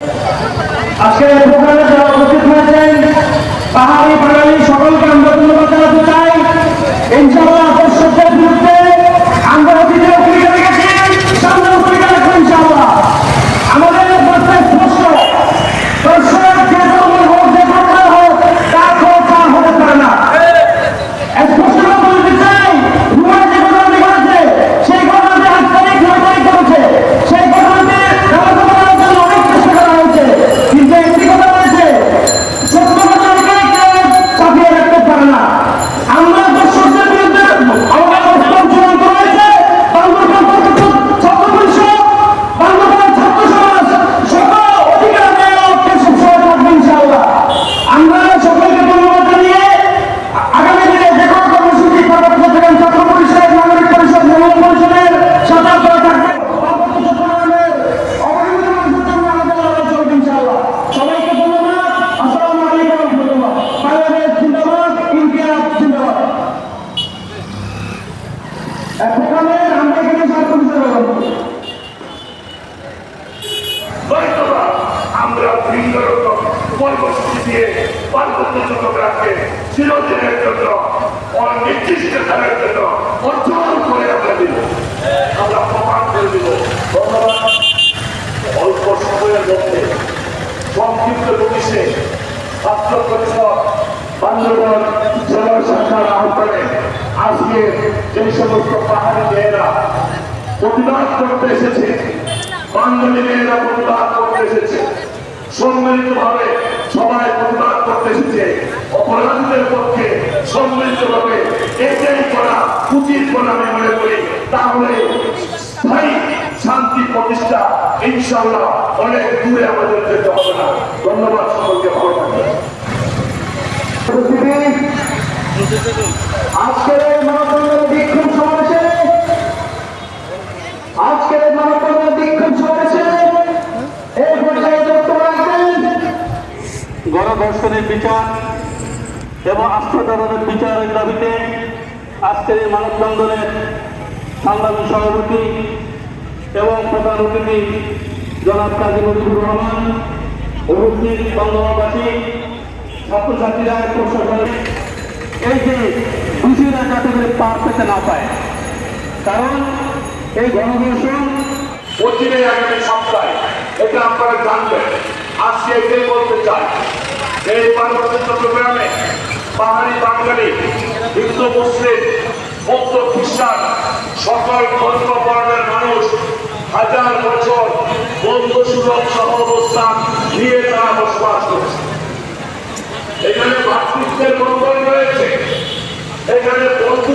আজকে প্রোগ্রামে যারা উপস্থিত হয়েছেন পাহাড়ি বাঙালি সকলকে আমরা ধন্যবাদ জানাতে আমরা ভিন্ন রকম কর্মসূচি দিয়ে পার্বত্য চট্টগ্রামকে চিরদিনের জন্য অনির্দিষ্ট কালের জন্য অর্জন করে আমরা দিব আমরা প্রমাণ করে দিব অল্প সময়ের মধ্যে সংক্ষিপ্ত নোটিশে ছাত্র পরিষদ বান্দরবান জেলা শাখার আহ্বানে আজকে যে সমস্ত পাহাড়ি মেয়েরা প্রতিবাদ করতে এসেছে বাঙালি মেয়েরা প্রতিবাদ করতে এসেছে সম্মিলিত ভাবে সবাই প্রতিবাদ করতে এসেছে। অপরাধীদের পক্ষে সম্মিলিতভাবে এটাই করা উচিত বলে আমি মনে করি। তাহলে স্থায়ী শান্তি প্রতিষ্ঠা ইনশাল্লাহ অনেক দূরে আমাদের যেতে হবে না। ধন্যবাদ। গণধর্ষণের বিচার এবং আত্মদানের বিচারের দাবিতে আজকের এই মানববন্ধনের সংগ্রামী সভাপতি এবং প্রধান অতিথি জনাব কাজী নজরুল রহমান, উপস্থিত বঙ্গবাসী, ছাত্রছাত্রীরা, প্রশাসন, এই যে দোষীরা যাতে করে পার পেতে না পায়, কারণ এই গণধর্ষণ অচিরে আগামী সপ্তাহে, এটা এই পার্বত্য চট্টগ্রামে পাহাড়ি বাঙালি, হিন্দু, মুসলিম, বৌদ্ধ, খ্রিস্টান, সকল ধর্ম বর্ণের মানুষ হাজার বছর বন্ধু সুলভ সহ অবস্থান নিয়ে তারা বসবাস করছে। এখানে ভাতৃত্বের বন্ধন রয়েছে। এখানে বন্ধু